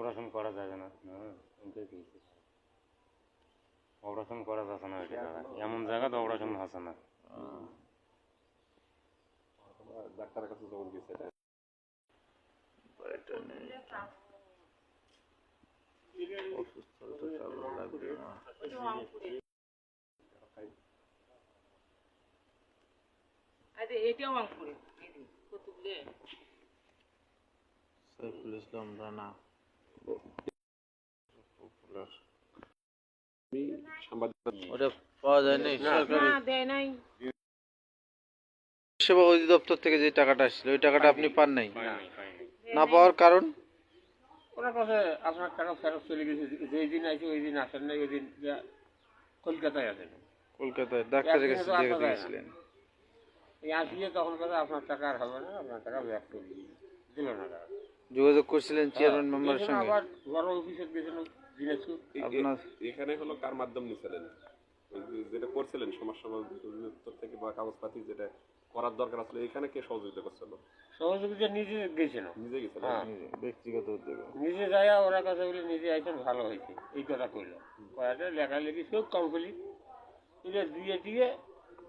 Operation করা যাবে না। অপারেশন করা যাচ্ছে না ওইটা এমন জায়গা তো অপারেশন হচ্ছে না। ডাক্তারের কাছে যখন গেছে এটাও অঙ্কুরে কতগুলো? সাইফুল ইসলাম রানা। সেবা অধিদপ্তর থেকে যে টাকাটা আসছিল ওই টাকাটা আপনি পান নাই? না পাওয়ার কারণ? ওনার কাছে আপনার টাকা ফেরত চলে গেছে? যেই দিন আছে ওই দিন আসেন নাই ওই দিন কলকাতায় আছেন কলকাতায় ডাক্তারের কাছে দেখাতে। গেছিলেন এই আসিয়ে তখন আপনার টাকা আর হবে না আপনার টাকা ব্যাক করে দিল না টাকা যোগাযোগ করছিলেন চেয়ারম্যান মেম্বারের সঙ্গে? আবার বড় দিনাজপুর আপনার এখানে হলো কার মাধ্যম নিছিলেন? যেটা করছিলেন সমাজ সমাজ থেকে বা কাগজপাতি যেটা করার দরকার আসলে এখানে কে সহযোগিতা করছিল? সহযোগিতা নিজে গেছিল। নিজে গেছিল? হ্যাঁ। ব্যক্তিগত উদ্যোগে। নিজে যায় ওরা কথা বলে নিজে আইসেন ভালো হয়েছে। এই কথা কইল। কয়াটা লেখালেখি সব কমপ্লিট এটা দিয়ে দিয়ে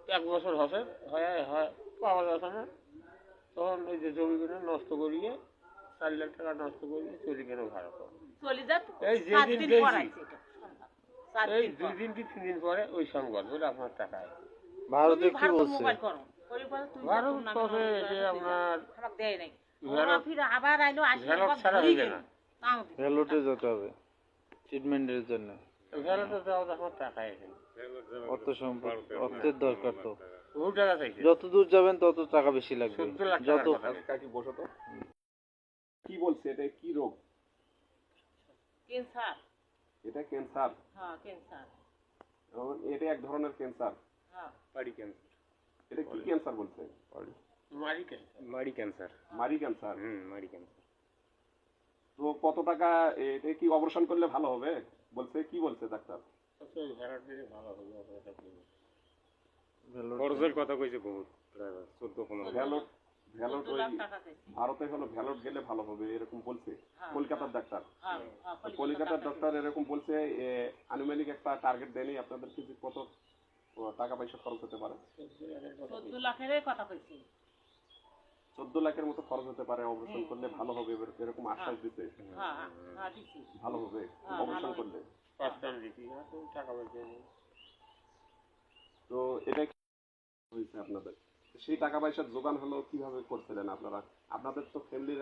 এক বছর হসে হয় হয় পাওয়া যাচ্ছে না। তখন ওই যে জমিগুলো নষ্ট করিয়ে চার লাখ টাকা নষ্ট করিয়ে চলে গেল চলে যাত এই যেদিন গেছি। এই দুই দিন কি তিন দিন পরে ওই সংবাদ বলে আপনার টাকা ভারতে কি বলছে? ভারত তবে যে আপনার দেয় নাই। আবার আইলো ভ্যালট যেতে হবে ট্রিটমেন্টের জন্য। ভ্যালুতে যাওয়া আমার টাকা আছে অর্থ সম্পদ অর্থের দরকার তো। যত দূর যাবেন তত টাকা বেশি লাগবে। যত টাকার কথা। কাকি বসো তো কি বলছে? এটা কি রোগ? ক্যান্সার। এটা ক্যান্সার? হ্যাঁ ক্যান্সার। এবং এটা এক ধরনের ক্যান্সার। হ্যাঁ। পাড়ি ক্যান্সার। এটা কি ক্যান্সার বলছে? মারি কেন মাড়ি ক্যান্সার। মারি ক্যান্সার? হুম মাড়ি ক্যান্সার। তো কত টাকা এটা কি অপারেশন করলে ভালো হবে? বলছে কি বলছে ডাক্তার? ভালো হবে। খরচের কথা কইছে বহুত প্রায় চোদ্দ পনেরো। ভ্যালট ওই ভারতে হলো ভ্যালট গেলে ভালো হবে এরকম বলছে। হ্যাঁ। কলকাতার ডাক্তার হ্যাঁ হ্যাঁ কলকাতার ডাক্তার এরকম বলছে আনুমানিক একটা টার্গেট দেয়নি আপনাদের কি কত টাকা পয়সা খরচ হতে পারে? চোদ্দ লাখের কথা কইছি। চোদ্দ লাখের মতো খরচ হতে পারে অপারেশন করলে ভালো হবে এরকম আশ্বাস দিতে হ্যাঁ হ্যাঁ, হ্যাঁ ভালো হবে হ্যাঁ, অপারেশন করলে। তো এটা হয়েছে আপনাদের? সেই টাকা পয়সার যোগান হলো কীভাবে করছিলেন আপনারা? আপনাদের তো ফ্যামিলির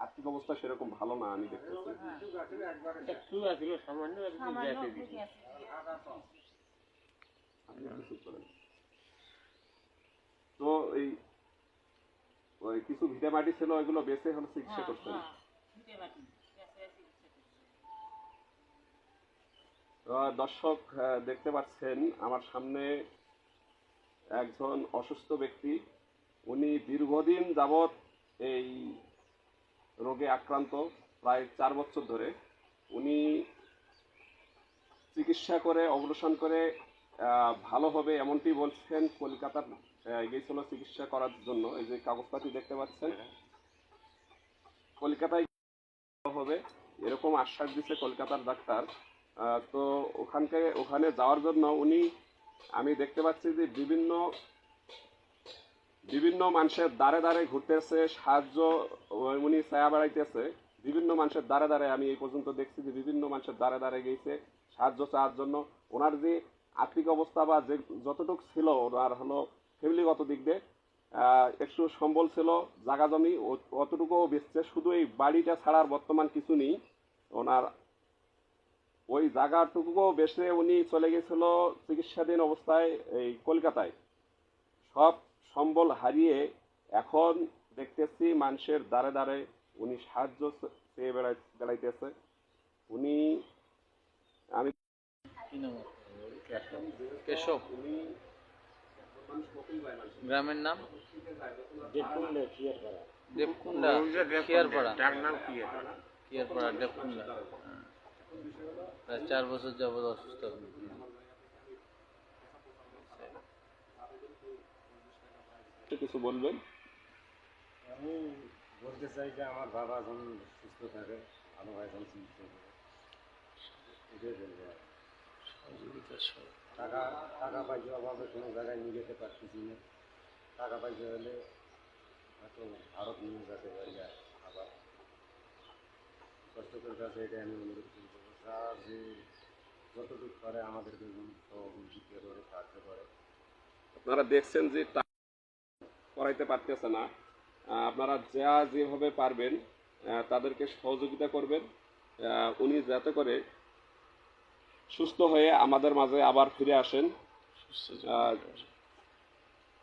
আর্থিক অবস্থা সেরকম ভালো না আমি দেখতেছি। হয়ে তো এই ওই কিছু ভিটে মাটি ছিল ওইগুলো বেঁচে হলো চিকিৎসা হ্যাঁ, করতেন হ্যাঁ। আহ, দর্শক দেখতে পাচ্ছেন আমার সামনে একজন অসুস্থ ব্যক্তি, উনি দীর্ঘদিন যাবৎ এই রোগে আক্রান্ত, প্রায় চার বছর ধরে। উনি চিকিৎসা করে, অপারেশন করে ভালো হবে এমনটি বলছেন কলকাতার গিয়েছিল চিকিৎসা করার জন্য। এই যে কাগজপাতি দেখতে পাচ্ছেন। কলকাতায় হবে, এরকম আশ্বাস দিচ্ছে কলকাতার ডাক্তার। তো ওখানকে, ওখানে যাওয়ার জন্য উনি আমি দেখতে পাচ্ছি যে বিভিন্ন বিভিন্ন মানুষের দ্বারে দ্বারে ঘুরতেছে, সাহায্য, উনি ছায়া বেড়াইতেছে। বিভিন্ন মানুষের দ্বারে দ্বারে আমি এই পর্যন্ত দেখছি যে বিভিন্ন মানুষের দ্বারে দ্বারে গেছে সাহায্য চাওয়ার জন্য। ওনার যে আর্থিক অবস্থা বা যে যতটুকু ছিল, ওনার হলো ফ্যামিলিগত দিক দিয়ে একটু সম্বল ছিল, জাগা জমি অতটুকুও বেচছে। শুধু এই বাড়িটা ছাড়ার বর্তমান কিছু নেই। ওনার ওই জায়গাটুকুও বেসে উনি চলে গেছিল চিকিৎসাধীন অবস্থায় এই কলকাতায়। সব সম্বল হারিয়ে এখন দেখতেছি মানুষের দ্বারে দ্বারে উনি সাহায্য চেয়ে বেড়াই বেড়াইতেছে। উনি আমি কেশব। গ্রামের নাম? দেবকুন্ডা খিয়ারপাড়া? খিয়ারপাড়া। দেবকুন্ডা হ্যাঁ। প্রায় চার বছর যাবত অসুস্থ কিছু বলবেন? আমি বলতে চাই যে আমার বাবা যেন সুস্থ থাকে ভালো হয় এখন চিকিৎসা করে এটাই বলব টাকা টাকা পয়সা অভাবে কোনো জায়গায় নিয়ে যেতে পারতেছি না। টাকা পয়সা হলে হয়তো ভারত নিয়ে যেতে পারি আর আবার। কষ্টকের কাছে এটা আমি অনুরোধ করব। স্যার যে যতটুকু করে আমাদেরকে সহযোগিতা করে সাহায্য করে। আপনারা দেখছেন যে করাইতে পারতেছে না। আপনারা যা যেভাবে পারবেন তাদেরকে সহযোগিতা করবেন। উনি যাতে করে সুস্থ হয়ে আমাদের মাঝে আবার ফিরে আসেন।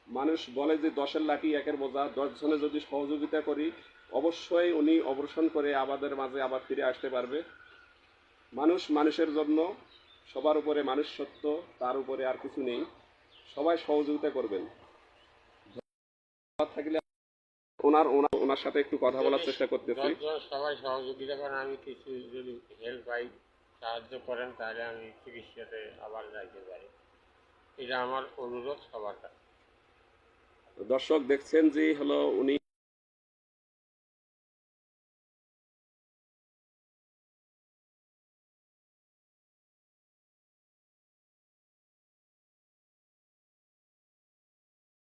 মানুষ বলে যে দশের লাঠি একের বোঝা। দশ জনে যদি সহযোগিতা করি অবশ্যই উনি অপারেশন করে আমাদের মাঝে আবার ফিরে আসতে পারবে। মানুষ মানুষের জন্য সবার উপরে মানুষ সত্য তার উপরে আর কিছু নেই। সবাই সহযোগিতা করবেন। থাকলে ওনার ওনার ওনার সাথে একটু কথা বলার চেষ্টা করতেছি। সবাই সহযোগিতা করেন আমি কিছু যদি হেল্প পাই সাহায্য করেন তাহলে আমি চিকিৎসাতে আবার যাইতে পারি। এটা আমার অনুরোধ সবার কাছে। দর্শক দেখছেন যে হলো উনি